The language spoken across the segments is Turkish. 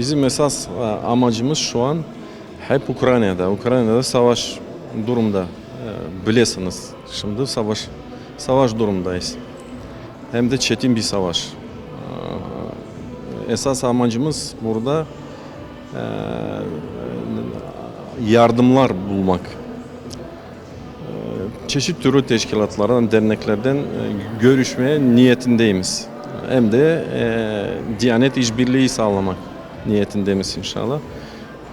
Bizim esas e, amacımız şu an hep Ukrayna'da. Ukrayna'da savaş durumda. E, Bilirsiniz. Şimdi savaş savaş durumdayız. Hem de çetin bir savaş. E, Esas amacımız burada yardımlar bulmak. Çeşit türlü teşkilatlardan, derneklerden görüşmeye niyetindeyimiz. Hem de Diyanet işbirliği sağlamak niyetindeyimiz inşallah.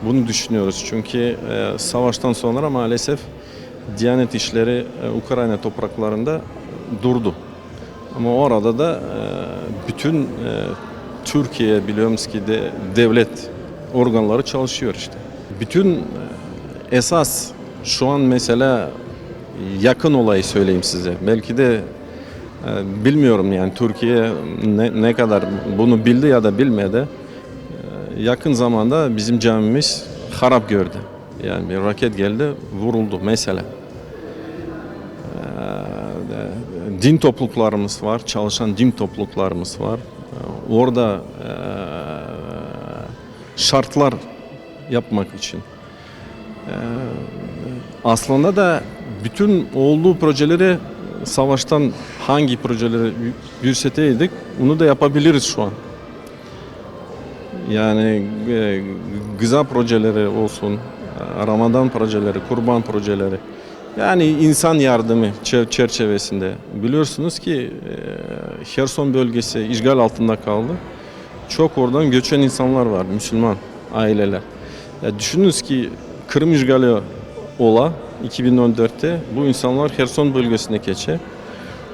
Bunu düşünüyoruz çünkü e, savaştan sonra maalesef Diyanet işleri e, Ukrayna topraklarında durdu. Ama orada da e, bütün e, Türkiye biliyoruz ki de devlet organları çalışıyor işte. Bütün e, esas şu an mesela yakın olayı söyleyeyim size. Belki de e, bilmiyorum yani Türkiye ne, ne kadar bunu bildi ya da bilmedi. Yakın zamanda bizim camimiz harap gördü. Yani bir raket geldi, vuruldu mesela. E, din topluluklarımız var, çalışan din topluluklarımız var. E, Orada e, şartlar yapmak için. Aslında da bütün olduğu projeleri savaştan hangi projeleri yürüteydik onu da yapabiliriz şu an. Yani e, gıza projeleri olsun, e, Ramazan projeleri, kurban projeleri. Yani insan yardımı çer- çerçevesinde. Biliyorsunuz ki e, Herson bölgesi işgal altında kaldı. Çok oradan göçen insanlar var, Müslüman aileler. Ya düşününüz ki Kırım işgali ola 2014'te bu insanlar Herson bölgesine geçe.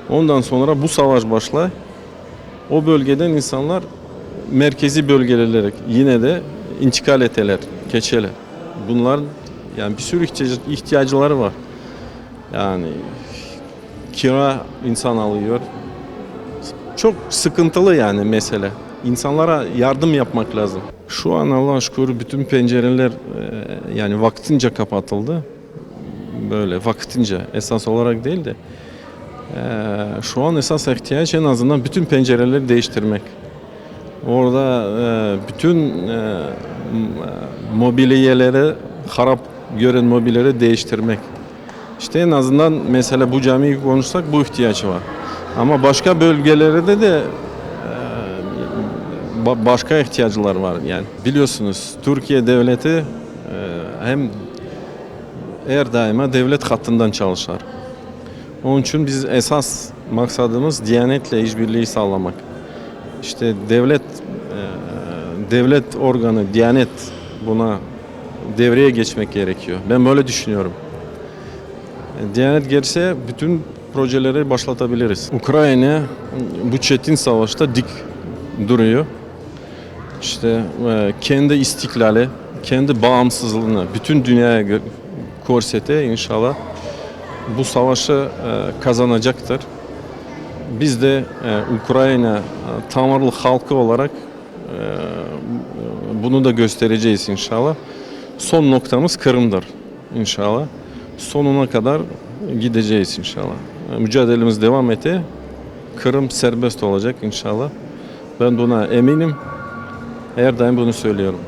Ondan sonra bu savaş başla. O bölgeden insanlar merkezi bölgelere yine de intikal eteler, geçeler. Bunlar yani bir sürü ihtiyacları var. Yani kira insan alıyor. Çok sıkıntılı yani mesele. İnsanlara yardım yapmak lazım. Şu an Allah'a şükür bütün pencereler e, yani vaktince kapatıldı. Böyle vaktince esas olarak değil de e, şu an esas ihtiyaç en azından bütün pencereleri değiştirmek. Orada e, bütün e, m- mobilyeleri harap gören mobilyeleri değiştirmek. İşte en azından mesela bu camiyi konuşsak bu ihtiyaç var. Ama başka bölgelerde de e, ba- başka ihtiyaçlar var yani. Biliyorsunuz Türkiye devleti e, hem her daima devlet hattından çalışır. Onun için biz esas maksadımız Diyanetle işbirliği sağlamak. İşte devlet e, devlet organı Diyanet buna devreye geçmek gerekiyor. Ben böyle düşünüyorum. E, Diyanet gelirse bütün projeleri başlatabiliriz. Ukrayna bu çetin savaşta dik duruyor. İşte e, kendi istiklali, kendi bağımsızlığını bütün dünyaya korsete inşallah bu savaşı kazanacaktır. Biz de e, Ukrayna e, Tamarlı halkı olarak e, bunu da göstereceğiz inşallah. Son noktamız Kırım'dır inşallah. Sonuna kadar gideceğiz inşallah. E, Mücadelemiz devam ete. Kırım serbest olacak inşallah. Ben buna eminim. Her daim bunu söylüyorum.